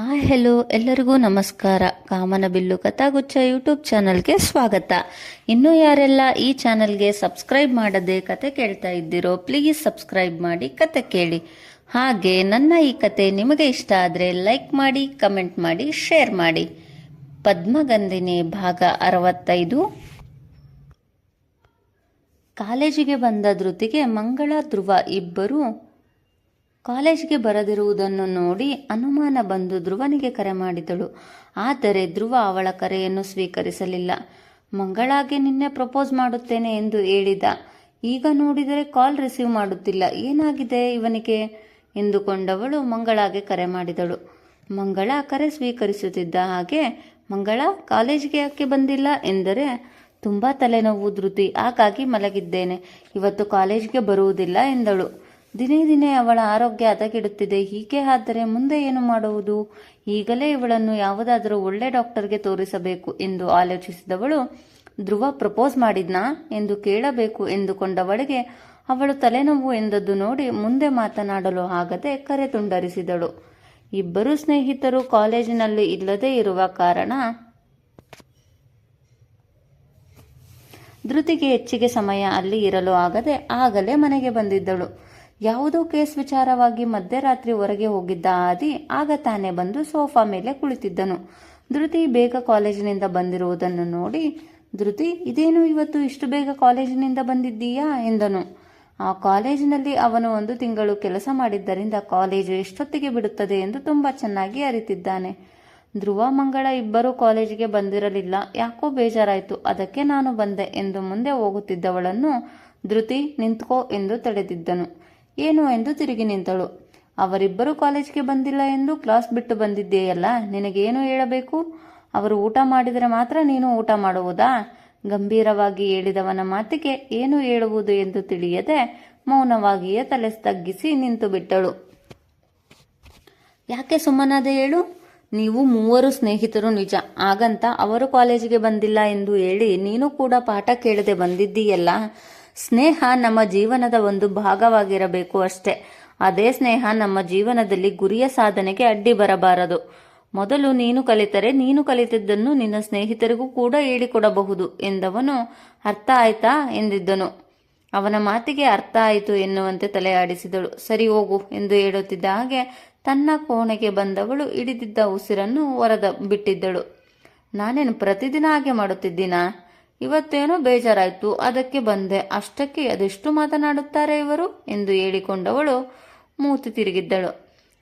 Hi hello ಎಲ್ಲರಿಗೂ ನಮಸ್ಕಾರ. ಕಾಮನಬಿಲ್ಲು ಕಥಾಗುಚ್ಛ YouTube ಚಾನಲ್ಗೆ ಸ್ವಾಗತ. ಇನ್ನೂ ಯಾರೆಲ್ಲ ಈ ಚಾನಲ್ಗೆ ಸಬ್ಸ್ಕ್ರೈಬ್ ಮಾಡದೆ ಕತೆ ಕೇಳ್ತಾ ಇದ್ದೀರೋ ಪ್ಲೀಸ್ ಸಬ್ಸ್ಕ್ರೈಬ್ ಮಾಡಿ ಕತೆ ಕೇಳಿ. ಹಾಗೆ ನನ್ನ ಈ ಕತೆ ನಿಮಗೆ ಇಷ್ಟ ಆದರೆ ಲೈಕ್ ಮಾಡಿ ಕಮೆಂಟ್ ಮಾಡಿ ಶೇರ್ ಮಾಡಿ. ಪದ್ಮಗಂಧಿನಿ ಭಾಗ ಅರವತ್ತೈದು. ಕಾಲೇಜಿಗೆ ಬಂದ ಧೃತಿಗೆ ಮಂಗಳ ಧ್ರುವ ಇಬ್ಬರು ಕಾಲೇಜಿಗೆ ಬರದಿರುವುದನ್ನು ನೋಡಿ ಅನುಮಾನ ಬಂದು ಧ್ರುವನಿಗೆ ಕರೆ ಮಾಡಿದಳು. ಆದರೆ ಧ್ರುವ ಅವಳ ಕರೆಯನ್ನು ಸ್ವೀಕರಿಸಲಿಲ್ಲ. ಮಂಗಳಾಗೆ ನಿನ್ನೆ ಪ್ರಪೋಸ್ ಮಾಡುತ್ತೇನೆ ಎಂದು ಹೇಳಿದ. ಈಗ ನೋಡಿದರೆ ಕಾಲ್ ರಿಸೀವ್ ಮಾಡುತ್ತಿಲ್ಲ. ಏನಾಗಿದೆ ಇವನಿಗೆ? ಎಂದುಕೊಂಡವಳು ಮಂಗಳಾಗೆ ಕರೆ ಮಾಡಿದಳು. ಮಂಗಳ ಕರೆ ಸ್ವೀಕರಿಸುತ್ತಿದ್ದ ಹಾಗೆ, ಮಂಗಳ ಕಾಲೇಜಿಗೆ ಯಾಕೆ ಬಂದಿಲ್ಲ? ಎಂದರೆ, ತುಂಬ ತಲೆನೋವು ಧೃತಿ, ಹಾಗಾಗಿ ಮಲಗಿದ್ದೇನೆ. ಇವತ್ತು ಕಾಲೇಜ್ಗೆ ಬರುವುದಿಲ್ಲ ಎಂದಳು. ದಿನೇ ದಿನೇ ಅವಳ ಆರೋಗ್ಯ ಹದಗೆಡುತ್ತಿದೆ. ಹೀಗೆ ಆದರೆ ಮುಂದೆ ಏನು ಮಾಡುವುದು? ಈಗಲೇ ಇವಳನ್ನು ಯಾವುದಾದರೂ ಒಳ್ಳೆ ಡಾಕ್ಟರ್ಗೆ ತೋರಿಸಬೇಕು ಎಂದು ಆಲೋಚಿಸಿದವಳು, ಧ್ರುವ ಪ್ರಪೋಸ್ ಮಾಡಿದ್ನಾ ಎಂದು ಕೇಳಬೇಕು ಎಂದುಕೊಂಡವಳಿಗೆ ಅವಳು ತಲೆನೋವು ಎಂದದ್ದು ನೋಡಿ ಮುಂದೆ ಮಾತನಾಡಲು ಆಗದೆ ಕರೆ ತುಂಡರಿಸಿದಳು. ಇಬ್ಬರು ಸ್ನೇಹಿತರು ಕಾಲೇಜಿನಲ್ಲಿ ಇಲ್ಲದೇ ಇರುವ ಕಾರಣ ಧೃತಿಗೆ ಹೆಚ್ಚಿಗೆ ಸಮಯ ಅಲ್ಲಿ ಇರಲು ಆಗದೆ ಆಗಲೇ ಮನೆಗೆ ಬಂದಿದ್ದಳು. ಯಾವುದೋ ಕೇಸ್ ವಿಚಾರವಾಗಿ ಮಧ್ಯರಾತ್ರಿ ಹೊರಗೆ ಹೋಗಿದ್ದ ಆದಿ ಆಗ ತಾನೇ ಬಂದು ಸೋಫಾ ಮೇಲೆ ಕುಳಿತಿದ್ದನು. ಧೃತಿ ಬೇಗ ಕಾಲೇಜಿನಿಂದ ಬಂದಿರುವುದನ್ನು ನೋಡಿ, ಧೃತಿ, ಇದೇನು ಇವತ್ತು ಇಷ್ಟು ಬೇಗ ಕಾಲೇಜಿನಿಂದ ಬಂದಿದ್ದೀಯಾ? ಎಂದನು. ಆ ಕಾಲೇಜಿನಲ್ಲಿ ಅವನು ಒಂದು ತಿಂಗಳು ಕೆಲಸ ಮಾಡಿದ್ದರಿಂದ ಕಾಲೇಜು ಎಷ್ಟೊತ್ತಿಗೆ ಬಿಡುತ್ತದೆ ಎಂದು ತುಂಬಾ ಚೆನ್ನಾಗಿ ಅರಿತಿದ್ದಾನೆ. ಧ್ರುವ, ಮಂಗಳ ಇಬ್ಬರೂ ಕಾಲೇಜಿಗೆ ಬಂದಿರಲಿಲ್ಲ. ಯಾಕೋ ಬೇಜಾರಾಯಿತು. ಅದಕ್ಕೆ ನಾನು ಬಂದೆ ಎಂದು ಮುಂದೆ ಹೋಗುತ್ತಿದ್ದವಳನ್ನು, ಧೃತಿ, ನಿಂತ್ಕೋ ಎಂದು ತಡೆದಿದ್ದನು. ಏನು ಎಂದು ತಿರುಗಿ ನಿಂತಳು. ಅವರಿಬ್ಬರು ಕಾಲೇಜಿಗೆ ಬಂದಿಲ್ಲ ಎಂದು ಕ್ಲಾಸ್ ಬಿಟ್ಟು ಬಂದಿದ್ದೇಯಲ್ಲ, ನಿನಗೇನು ಹೇಳಬೇಕು? ಅವರು ಊಟ ಮಾಡಿದರೆ ಮಾತ್ರ ನೀನು ಊಟ ಮಾಡುವುದಾ? ಗಂಭೀರವಾಗಿ ಹೇಳಿದವನ ಮಾತಿಗೆ ಏನು ಹೇಳುವುದು ಎಂದು ತಿಳಿಯದೆ ಮೌನವಾಗಿಯೇ ತಲೆ ತಗ್ಗಿಸಿ ನಿಂತು ಬಿಟ್ಟಳು. ಯಾಕೆ ಸುಮ್ಮನಾದೆ ಹೇಳು? ನೀವು ಮೂವರು ಸ್ನೇಹಿತರು ನಿಜ. ಹಾಗಂತ ಅವರು ಕಾಲೇಜಿಗೆ ಬಂದಿಲ್ಲ ಎಂದು ಹೇಳಿ ನೀನು ಕೂಡ ಪಾಠ ಕೇಳದೆ ಬಂದಿದ್ದೀಯಲ್ಲ? ಸ್ನೇಹ ನಮ್ಮ ಜೀವನದ ಒಂದು ಭಾಗವಾಗಿರಬೇಕು ಅಷ್ಟೇ. ಅದೇ ಸ್ನೇಹ ನಮ್ಮ ಜೀವನದಲ್ಲಿ ಗುರಿಯ ಸಾಧನೆಗೆ ಅಡ್ಡಿ ಬರಬಾರದು. ಮೊದಲು ನೀನು ಕಲಿತರೆ ನೀನು ಕಲಿತಿದ್ದನ್ನು ನಿನ್ನ ಸ್ನೇಹಿತರಿಗೂ ಕೂಡ ಹೇಳಿಕೊಡಬಹುದು ಎಂದವನು ಅರ್ಥ ಆಯ್ತಾ ಎಂದಿದ್ದನು. ಅವನ ಮಾತಿಗೆ ಅರ್ಥ ಆಯಿತು ಎನ್ನುವಂತೆ ತಲೆ ಆಡಿಸಿದಳು ಸರಿ ಹೋಗು ಎಂದು ಹೇಳುತ್ತಿದ್ದ ಹಾಗೆ ತನ್ನ ಕೋಣೆಗೆ ಬಂದವಳು ಹಿಡಿದಿದ್ದ ಉಸಿರನ್ನು ಹೊರದ ಬಿಟ್ಟಿದ್ದಳು. ನಾನೇನು ಪ್ರತಿದಿನ ಹಾಗೆ ಮಾಡುತ್ತಿದ್ದೀನಾ? ಇವತ್ತೇನೋ ಬೇಜಾರಾಯ್ತು, ಅದಕ್ಕೆ ಬಂದೆ. ಅಷ್ಟಕ್ಕೆ ಅದೆಷ್ಟು ಮಾತನಾಡುತ್ತಾರೆ ಇವರು ಎಂದು ಹೇಳಿಕೊಂಡವಳು ಮೂತಿ ತಿರುಗಿದ್ದಳು.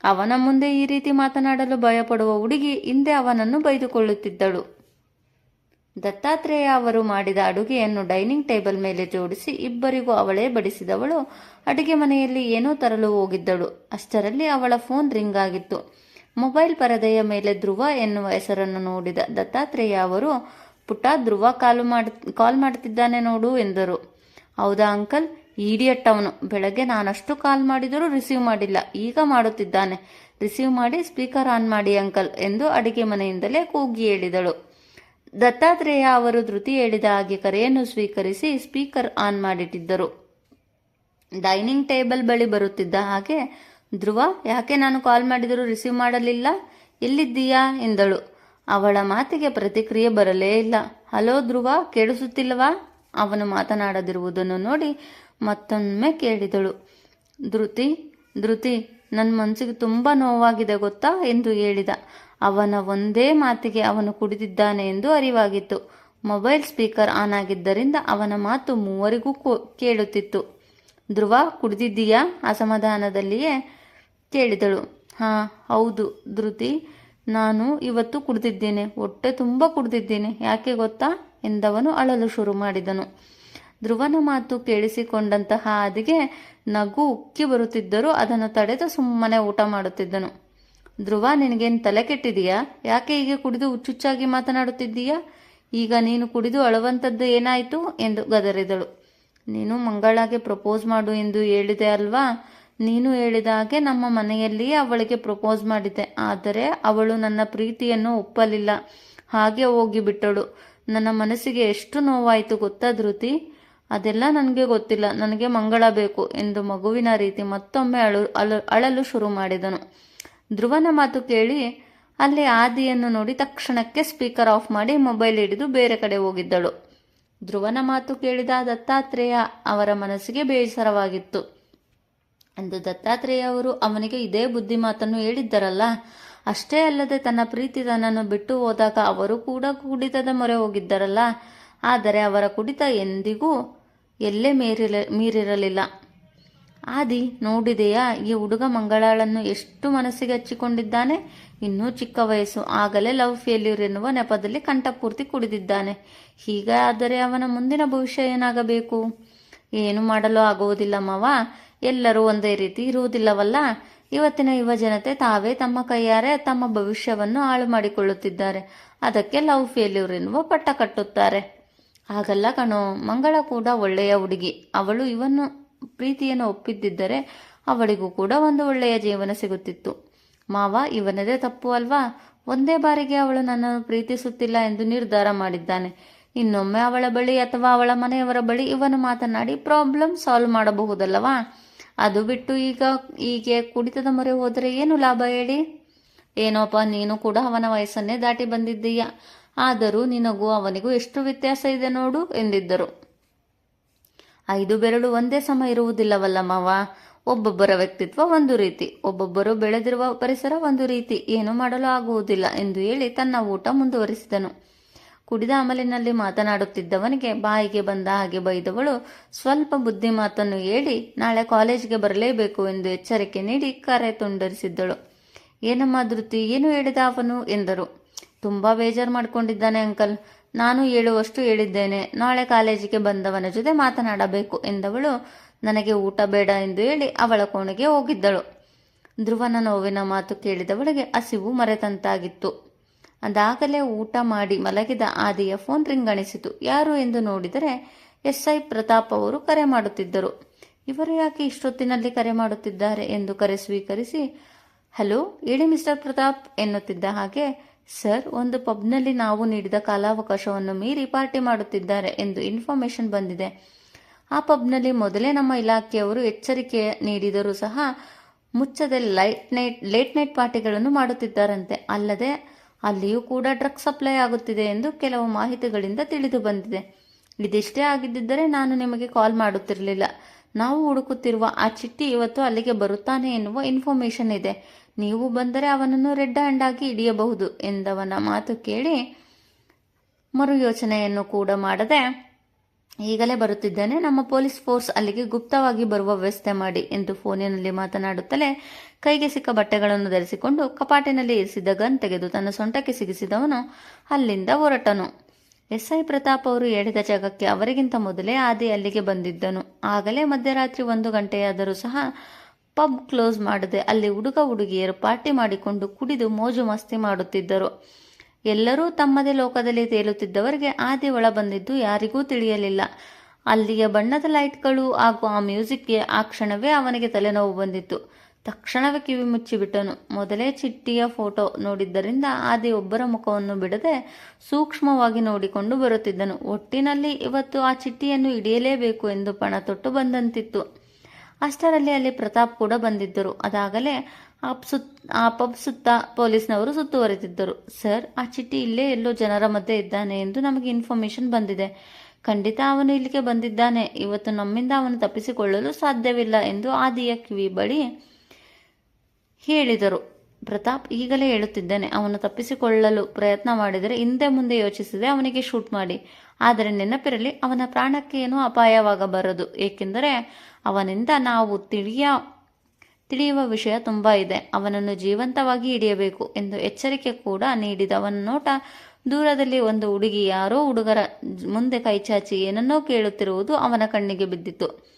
ಅವನ ಮುಂದೆ ಈ ರೀತಿ ಮಾತನಾಡಲು ಭಯಪಡುವ ಹುಡುಗಿ ಹಿಂದೆ ಅವನನ್ನು ಬೈದುಕೊಳ್ಳುತ್ತಿದ್ದಳು. ದತ್ತಾತ್ರೇಯ ಅವರು ಮಾಡಿದ ಅಡುಗೆಯನ್ನು ಡೈನಿಂಗ್ ಟೇಬಲ್ ಮೇಲೆ ಜೋಡಿಸಿ ಇಬ್ಬರಿಗೂ ಅವಳೇ ಬಡಿಸಿದವಳು. ಅಡುಗೆ ಮನೆಯಲ್ಲಿ ಏನೋ ತರಲು ಹೋಗಿದ್ದಳು. ಅಷ್ಟರಲ್ಲಿ ಅವಳ ಫೋನ್ ರಿಂಗ್ ಆಗಿತ್ತು. ಮೊಬೈಲ್ ಪರದೆಯ ಮೇಲೆ ಧ್ರುವ ಎನ್ನುವ ಹೆಸರನ್ನು ನೋಡಿದ ದತ್ತಾತ್ರೇಯ ಅವರು ಪುಟ್ಟ ಧ್ರುವ ಕಾಲು ಮಾಡ್, ಕಾಲ್ ಮಾಡ್ತಿದ್ದಾನೆ ನೋಡು ಎಂದರು. ಹೌದಾ ಅಂಕಲ್? ಈಡಿಯಟ್ ಅವನು ಬೆಳಗ್ಗೆ ನಾನಷ್ಟು ಕಾಲ್ ಮಾಡಿದರೂ ರಿಸೀವ್ ಮಾಡಿಲ್ಲ. ಈಗ ಮಾಡುತ್ತಿದ್ದಾನೆ. ರಿಸೀವ್ ಮಾಡಿ ಸ್ಪೀಕರ್ ಆನ್ ಮಾಡಿ ಅಂಕಲ್ ಎಂದು ಅಡಿಗೆ ಮನೆಯಿಂದಲೇ ಕೂಗಿ ಹೇಳಿದಳು. ದತ್ತಾತ್ರೇಯ ಅವರು ಧೃತಿ ಹೇಳಿದ ಹಾಗೆ ಕರೆಯನ್ನು ಸ್ವೀಕರಿಸಿ ಸ್ಪೀಕರ್ ಆನ್ ಮಾಡಿಟ್ಟಿದ್ದರು. ಡೈನಿಂಗ್ ಟೇಬಲ್ ಬಳಿ ಬರುತ್ತಿದ್ದ ಹಾಗೆ, ಧ್ರುವ, ಯಾಕೆ ನಾನು ಕಾಲ್ ಮಾಡಿದರೂ ರಿಸೀವ್ ಮಾಡಲಿಲ್ಲ? ಎಲ್ಲಿದ್ದೀಯಾ? ಎಂದಳು. ಅವಳ ಮಾತಿಗೆ ಪ್ರತಿಕ್ರಿಯೆ ಬರಲೇ ಇಲ್ಲ. ಹಲೋ ಧ್ರುವ, ಕೇಳಿಸುತ್ತಿಲ್ಲವಾ? ಅವನು ಮಾತನಾಡದಿರುವುದನ್ನು ನೋಡಿ ಮತ್ತೊಮ್ಮೆ ಕೇಳಿದಳು. ಧೃತಿ ಧೃತಿ ನನ್ನ ಮನಸ್ಸಿಗೆ ತುಂಬ ನೋವಾಗಿದೆ ಗೊತ್ತಾ? ಎಂದು ಹೇಳಿದ. ಅವನ ಒಂದೇ ಮಾತಿಗೆ ಅವನು ಕುಡಿದಿದ್ದಾನೆ ಎಂದು ಅರಿವಾಗಿತ್ತು. ಮೊಬೈಲ್ ಸ್ಪೀಕರ್ ಆನ್ ಆಗಿದ್ದರಿಂದ ಅವನ ಮಾತು ಮೂವರಿಗೂ ಕೇಳುತ್ತಿತ್ತು. ಧ್ರುವ, ಕುಡಿದಿದ್ದೀಯಾ? ಅಸಮಾಧಾನದಲ್ಲಿಯೇ ಕೇಳಿದಳು. ಹಾ, ಹೌದು ಧೃತಿ ನಾನು ಇವತ್ತು ಕುಡಿದಿದ್ದೇನೆ, ಹೊಟ್ಟೆ ತುಂಬ ಕುಡಿದಿದ್ದೇನೆ. ಯಾಕೆ ಗೊತ್ತಾ? ಎಂದವನು ಅಳಲು ಶುರು ಮಾಡಿದನು. ಧ್ರುವನ ಮಾತು ಕೇಳಿಸಿಕೊಂಡಂತಹ ಹಾದಿಗೆ ನಗು ಉಕ್ಕಿ ಬರುತ್ತಿದ್ದರೂ ಅದನ್ನು ತಡೆದು ಸುಮ್ಮನೆ ಊಟ ಮಾಡುತ್ತಿದ್ದನು. ಧ್ರುವ, ನಿನಗೇನು ತಲೆ ಕೆಟ್ಟಿದೆಯಾ? ಯಾಕೆ ಹೀಗೆ ಕುಡಿದು ಹುಚ್ಚುಚ್ಚಾಗಿ ಮಾತನಾಡುತ್ತಿದ್ದೀಯಾ? ಈಗ ನೀನು ಕುಡಿದು ಅಳುವಂಥದ್ದು ಏನಾಯಿತು? ಎಂದು ಗದರಿದಳು. ನೀನು ಮಂಗಳಾಗೆ ಪ್ರಪೋಸ್ ಮಾಡು ಎಂದು ಹೇಳಿದೆ ಅಲ್ವಾ? ನೀನು ಹೇಳಿದ ಹಾಗೆ ನಮ್ಮ ಮನೆಯಲ್ಲಿ ಅವಳಿಗೆ ಪ್ರಪೋಸ್ ಮಾಡಿದ್ದೆ, ಆದರೆ ಅವಳು ನನ್ನ ಪ್ರೀತಿಯನ್ನು ಒಪ್ಪಲಿಲ್ಲ. ಹಾಗೆ ಹೋಗಿಬಿಟ್ಟಳು ನನ್ನ ಮನಸ್ಸಿಗೆ ಎಷ್ಟು ನೋವಾಯಿತು ಗೊತ್ತಾ ಧೃತಿ? ಅದೆಲ್ಲ ನನಗೆ ಗೊತ್ತಿಲ್ಲ. ನನಗೆ ಮಂಗಳ ಬೇಕು ಎಂದು ಮಗುವಿನ ರೀತಿ ಮತ್ತೊಮ್ಮೆ ಅಳು ಅಳು, ಅಳಲು ಶುರು ಮಾಡಿದನು. ಧ್ರುವನ ಮಾತು ಕೇಳಿ ಅಲ್ಲಿ ಆದಿಯನ್ನು ನೋಡಿ ತಕ್ಷಣಕ್ಕೆ ಸ್ಪೀಕರ್ ಆಫ್ ಮಾಡಿ ಮೊಬೈಲ್ ಹಿಡಿದು ಬೇರೆ ಕಡೆ ಹೋಗಿದ್ದಳು. ಧ್ರುವನ ಮಾತು ಕೇಳಿದ ದತ್ತಾತ್ರೇಯ ಅವರ ಮನಸ್ಸಿಗೆ ಬೇಸರವಾಗಿತ್ತು. ಅಂದು ದತ್ತಾತ್ರೇಯ ಅವರು ಅವನಿಗೆ ಇದೇ ಬುದ್ಧಿ ಮಾತನ್ನು ಹೇಳಿದ್ದರಲ್ಲ? ಅಷ್ಟೇ ಅಲ್ಲದೆ ತನ್ನ ಪ್ರೀತಿ ತನ್ನನ್ನು ಬಿಟ್ಟು ಹೋದಾಗ ಅವರು ಕೂಡ ಕುಡಿತದ ಮೊರೆ ಹೋಗಿದ್ದರಲ್ಲ? ಆದರೆ ಅವರ ಕುಡಿತ ಎಂದಿಗೂ ಎಲ್ಲೇ ಮೀರಿರ ಮೀರಿರಲಿಲ್ಲ. ಆದಿ, ನೋಡಿದೆಯಾ, ಈ ಹುಡುಗ ಮಂಗಳಾಳನ್ನು ಎಷ್ಟು ಮನಸ್ಸಿಗೆ ಹಚ್ಚಿಕೊಂಡಿದ್ದಾನೆ? ಇನ್ನೂ ಚಿಕ್ಕ ವಯಸ್ಸು. ಆಗಲೇ ಲವ್ ಫೇಲ್ಯೂರ್ ಎನ್ನುವ ನೆಪದಲ್ಲಿ ಕಂಠಪೂರ್ತಿ ಕುಡಿದಿದ್ದಾನೆ. ಹೀಗಾದರೆ ಅವನ ಮುಂದಿನ ಭವಿಷ್ಯ ಏನಾಗಬೇಕು? ಏನು ಮಾಡಲು ಆಗುವುದಿಲ್ಲ ಮಾವ. ಎಲ್ಲರೂ ಒಂದೇ ರೀತಿ ಇರುವುದಿಲ್ಲವಲ್ಲ? ಇವತ್ತಿನ ಯುವ ಜನತೆ ತಾವೇ ತಮ್ಮ ಕೈಯಾರೆ ತಮ್ಮ ಭವಿಷ್ಯವನ್ನು ಹಾಳು ಮಾಡಿಕೊಳ್ಳುತ್ತಿದ್ದಾರೆ. ಅದಕ್ಕೆ ಲವ್ ಫೇಲ್ಯೂರ್ ಎನ್ನುವ ಪಟ್ಟ ಕಟ್ಟುತ್ತಾರೆ. ಹಾಗಲ್ಲ ಕಣೋ, ಮಂಗಳ ಕೂಡ ಒಳ್ಳೆಯ ಹುಡುಗಿ. ಅವಳು ಇವನ್ನು ಪ್ರೀತಿಯನ್ನು ಒಪ್ಪಿದ್ದಿದ್ದರೆ ಅವಳಿಗೂ ಕೂಡ ಒಂದು ಒಳ್ಳೆಯ ಜೀವನ ಸಿಗುತ್ತಿತ್ತು. ಮಾವ, ಇವನದೇ ತಪ್ಪು ಅಲ್ವಾ? ಒಂದೇ ಬಾರಿಗೆ ಅವಳು ನನ್ನನ್ನು ಪ್ರೀತಿಸುತ್ತಿಲ್ಲ ಎಂದು ನಿರ್ಧಾರ ಮಾಡಿದ್ದಾನೆ. ಇನ್ನೊಮ್ಮೆ ಅವಳ ಬಳಿ ಅಥವಾ ಅವಳ ಮನೆಯವರ ಬಳಿ ಇವನು ಮಾತನಾಡಿ ಪ್ರಾಬ್ಲಮ್ ಸಾಲ್ವ್ ಮಾಡಬಹುದಲ್ಲವಾ? ಅದು ಬಿಟ್ಟು ಈಗ ಹೀಗೆ ಕುಡಿತದ ಮೊರೆ ಹೋದರೆ ಏನು ಲಾಭ ಹೇಳಿ? ಏನೋಪ್ಪ ನೀನು ಕೂಡ ಅವನ ವಯಸ್ಸನ್ನೇ ದಾಟಿ ಬಂದಿದ್ದೀಯ. ಆದರೂ ನಿನಗೂ ಅವನಿಗೂ ಎಷ್ಟು ವ್ಯತ್ಯಾಸ ಇದೆ ನೋಡು ಎಂದಿದ್ದರು. ಐದು ಬೆರಳು ಒಂದೇ ಸಮ ಇರುವುದಿಲ್ಲವಲ್ಲ ಮಾವ? ಒಬ್ಬೊಬ್ಬರ ವ್ಯಕ್ತಿತ್ವ ಒಂದು ರೀತಿ, ಒಬ್ಬೊಬ್ಬರು ಬೆಳೆದಿರುವ ಪರಿಸರ ಒಂದು ರೀತಿ. ಏನು ಮಾಡಲು ಆಗುವುದಿಲ್ಲ ಎಂದು ಹೇಳಿ ತನ್ನ ಊಟ ಮುಂದುವರಿಸಿದನು. ಕುಡಿದ ಅಮಲಿನಲ್ಲಿ ಮಾತನಾಡುತ್ತಿದ್ದವನಿಗೆ ಬಾಯಿಗೆ ಬಂದ ಹಾಗೆ ಬೈದವಳು, ಸ್ವಲ್ಪ ಬುದ್ಧಿ ಮಾತನ್ನು ಹೇಳಿ, ನಾಳೆ ಕಾಲೇಜಿಗೆ ಬರಲೇಬೇಕು ಎಂದು ಎಚ್ಚರಿಕೆ ನೀಡಿ ಕರೆ ತುಂಡರಿಸಿದ್ದಳು. ಏನಮ್ಮ ಧೃತಿ, ಏನು ಹೇಳಿದ ಅವನು? ಎಂದರು. ತುಂಬಾ ಬೇಜಾರು ಮಾಡಿಕೊಂಡಿದ್ದಾನೆ ಅಂಕಲ್. ನಾನು ಹೇಳುವಷ್ಟು ಹೇಳಿದ್ದೇನೆ. ನಾಳೆ ಕಾಲೇಜಿಗೆ ಬಂದವನ ಜೊತೆ ಮಾತನಾಡಬೇಕು ಎಂದವಳು ನನಗೆ ಊಟ ಬೇಡ ಎಂದು ಹೇಳಿ ಅವಳ ಕೋಣೆಗೆ ಹೋಗಿದ್ದಳು. ಧ್ರುವನ ನೋವಿನ ಮಾತು ಕೇಳಿದವಳಿಗೆ ಹಸಿವು ಮರೆತಂತಾಗಿತ್ತು. ಅದಾಗಲೇ ಊಟ ಮಾಡಿ ಮಲಗಿದ ಆದಿಯ ಫೋನ್ ರಿಂಗ್ ಅಣಿಸಿತು. ಯಾರು ಎಂದು ನೋಡಿದರೆ ಎಸ್ ಐ ಪ್ರತಾಪ್ ಅವರು ಕರೆ ಮಾಡುತ್ತಿದ್ದರು. ಇವರು ಯಾಕೆ ಇಷ್ಟೊತ್ತಿನಲ್ಲಿ ಕರೆ ಮಾಡುತ್ತಿದ್ದಾರೆ ಎಂದು ಕರೆ ಸ್ವೀಕರಿಸಿ, ಹಲೋ, ಹೇಳಿ ಮಿಸ್ಟರ್ ಪ್ರತಾಪ್, ಎನ್ನುತ್ತಿದ್ದ ಹಾಗೆ, ಸರ್, ಒಂದು ಪಬ್ನಲ್ಲಿ ನಾವು ನೀಡಿದ ಕಾಲಾವಕಾಶವನ್ನು ಮೀರಿ ಪಾರ್ಟಿ ಮಾಡುತ್ತಿದ್ದಾರೆ ಎಂದು ಇನ್ಫಾರ್ಮೇಶನ್ ಬಂದಿದೆ. ಆ ಪಬ್ನಲ್ಲಿ ಮೊದಲೇ ನಮ್ಮ ಇಲಾಖೆಯವರು ಎಚ್ಚರಿಕೆ ನೀಡಿದರೂ ಸಹ ಮುಚ್ಚದೆ ಲೈಟ್ ನೈಟ್, ಲೇಟ್ ನೈಟ್ ಪಾರ್ಟಿಗಳನ್ನು ಮಾಡುತ್ತಿದ್ದಾರಂತೆ. ಅಲ್ಲದೆ ಅಲ್ಲಿಯೂ ಕೂಡ ಡ್ರಗ್ ಸಪ್ಲೈ ಆಗುತ್ತಿದೆ ಎಂದು ಕೆಲವು ಮಾಹಿತಿಗಳಿಂದ ತಿಳಿದು ಬಂದಿದೆ. ಇದಿಷ್ಟೇ ಆಗಿದ್ದರೆ ನಾನು ನಿಮಗೆ ಕಾಲ್ ಮಾಡುತ್ತಿರಲಿಲ್ಲ. ನಾವು ಹುಡುಕುತ್ತಿರುವ ಆ ಚಿಟ್ಟಿ ಇವತ್ತು ಅಲ್ಲಿಗೆ ಬರುತ್ತಾನೆ ಎನ್ನುವ ಇನ್ಫಾರ್ಮೇಶನ್ ಇದೆ. ನೀವು ಬಂದರೆ ಅವನನ್ನು ರೆಡ್ ಹ್ಯಾಂಡ್ ಆಗಿ ಹಿಡಿಯಬಹುದು ಎಂದವನ ಮಾತು ಕೇಳಿ ಮರು ಯೋಚನೆಯನ್ನು ಕೂಡ ಮಾಡದೆ ಈಗಲೇ ಬರುತ್ತಿದ್ದೇನೆ. ನಮ್ಮ ಪೊಲೀಸ್ ಫೋರ್ಸ್ ಅಲ್ಲಿಗೆ ಗುಪ್ತವಾಗಿ ಬರುವ ವ್ಯವಸ್ಥೆ ಮಾಡಿ ಎಂದು ಫೋನಿನಲ್ಲಿ ಮಾತನಾಡುತ್ತಲೇ ಕೈಗೆ ಸಿಕ್ಕ ಬಟ್ಟೆಗಳನ್ನು ಧರಿಸಿಕೊಂಡು ಕಪಾಟಿನಲ್ಲಿ ಇರಿಸಿದ ಗನ್ ತೆಗೆದು ತನ್ನ ಸೊಂಟಕ್ಕೆ ಸಿಗಿಸಿದವನು ಅಲ್ಲಿಂದ ಹೊರಟನು. ಎಸ್ಐ ಪ್ರತಾಪ್ ಅವರು ಹೇಳಿದ ಜಾಗಕ್ಕೆ ಅವರಿಗಿಂತ ಮೊದಲೇ ಆದಿ ಅಲ್ಲಿಗೆ ಬಂದಿದ್ದನು. ಆಗಲೇ ಮಧ್ಯರಾತ್ರಿ ಒಂದು ಗಂಟೆಯಾದರೂ ಸಹ ಪಬ್ ಕ್ಲೋಸ್ ಮಾಡದೆ ಅಲ್ಲಿ ಹುಡುಗ ಹುಡುಗಿಯರು ಪಾರ್ಟಿ ಮಾಡಿಕೊಂಡು ಕುಡಿದು ಮೋಜು ಮಸ್ತಿ ಮಾಡುತ್ತಿದ್ದರು. ಎಲ್ಲರೂ ತಮ್ಮದೇ ಲೋಕದಲ್ಲಿ ತೇಲುತ್ತಿದ್ದವರಿಗೆ ಆದಿ ಒಳ ಬಂದಿದ್ದು ಯಾರಿಗೂ ತಿಳಿಯಲಿಲ್ಲ. ಅಲ್ಲಿಯ ಬಣ್ಣದ ಲೈಟ್ಗಳು ಹಾಗೂ ಆ ಮ್ಯೂಸಿಕ್ಗೆ ಆ ಕ್ಷಣವೇ ಅವನಿಗೆ ತಲೆನೋವು ಬಂದಿತ್ತು. ತಕ್ಷಣವೇ ಕಿವಿ ಮುಚ್ಚಿಬಿಟ್ಟನು. ಮೊದಲೇ ಚಿಟ್ಟಿಯ ಫೋಟೋ ನೋಡಿದ್ದರಿಂದ ಆದಿ ಒಬ್ಬರ ಮುಖವನ್ನು ಬಿಡದೆ ಸೂಕ್ಷ್ಮವಾಗಿ ನೋಡಿಕೊಂಡು ಬರುತ್ತಿದ್ದನು. ಒಟ್ಟಿನಲ್ಲಿ ಇವತ್ತು ಆ ಚಿಟ್ಟಿಯನ್ನು ಹಿಡಿಯಲೇಬೇಕು ಎಂದು ಪಣ ತೊಟ್ಟು ಬಂದಂತಿತ್ತು. ಅಷ್ಟರಲ್ಲಿ ಅಲ್ಲಿ ಪ್ರತಾಪ್ ಕೂಡ ಬಂದಿದ್ದರು. ಅದಾಗಲೇ ಆ ಸುತ್ ಆ ಪಬ್ ಸುತ್ತ ಪೊಲೀಸ್ನವರು ಸುತ್ತುವರೆದಿದ್ದರು. ಸರ್, ಆ ಚಿಟ್ಟಿ ಇಲ್ಲೇ ಎಲ್ಲೋ ಜನರ ಮಧ್ಯೆ ಇದ್ದಾನೆ ಎಂದು ನಮಗೆ ಇನ್ಫಾರ್ಮೇಶನ್ ಬಂದಿದೆ. ಖಂಡಿತ ಅವನು ಇಲ್ಲಿಗೆ ಬಂದಿದ್ದಾನೆ. ಇವತ್ತು ನಮ್ಮಿಂದ ಅವನು ತಪ್ಪಿಸಿಕೊಳ್ಳಲು ಸಾಧ್ಯವಿಲ್ಲ ಎಂದು ಆದಿಯ ಕಿವಿ ಬಳಿ ಹೇಳಿದರು. ಪ್ರತಾಪ್ ಈಗಲೇ ಹೇಳುತ್ತಿದ್ದಾನೆ, ಅವನು ತಪ್ಪಿಸಿಕೊಳ್ಳಲು ಪ್ರಯತ್ನ ಮಾಡಿದರೆ ಹಿಂದೆ ಮುಂದೆ ಯೋಚಿಸದೆ ಅವನಿಗೆ ಶೂಟ್ ಮಾಡಿ. ಆದರೆ ನೆನಪಿರಲಿ, ಅವನ ಪ್ರಾಣಕ್ಕೆ ಏನೂ ಅಪಾಯವಾಗಬಾರದು. ಏಕೆಂದರೆ ಅವನಿಂದ ನಾವು ತಿಳಿಯ ತಿಳಿಯುವ ವಿಷಯ ತುಂಬ ಇದೆ. ಅವನನ್ನು ಜೀವಂತವಾಗಿ ಹಿಡಿಯಬೇಕು ಎಂದು ಎಚ್ಚರಿಕೆ ಕೂಡ ನೀಡಿದವನ ನೋಟ, ದೂರದಲ್ಲಿ ಒಂದು ಹುಡುಗಿ, ಯಾರೋ ಹುಡುಗರ ಮುಂದೆ ಕೈಚಾಚಿ ಏನನ್ನೋ ಕೇಳುತ್ತಿರುವುದು ಅವನ ಕಣ್ಣಿಗೆ ಬಿದ್ದಿತು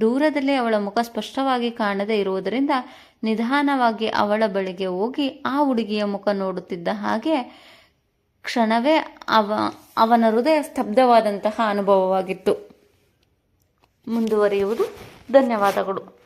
ದೂರದಲ್ಲಿ ಅವಳ ಮುಖ ಸ್ಪಷ್ಟವಾಗಿ ಕಾಣದೇ ಇರುವುದರಿಂದ ನಿಧಾನವಾಗಿ ಅವಳ ಬಳಿಗೆ ಹೋಗಿ ಆ ಹುಡುಗಿಯ ಮುಖ ನೋಡುತ್ತಿದ್ದ ಹಾಗೆ ಕ್ಷಣವೇ ಅವ, ಅವನ ಹೃದಯ ಸ್ತಬ್ಧವಾದಂತಹ ಅನುಭವವಾಗಿತ್ತು. ಮುಂದುವರಿಯುವುದು. ಧನ್ಯವಾದಗಳು.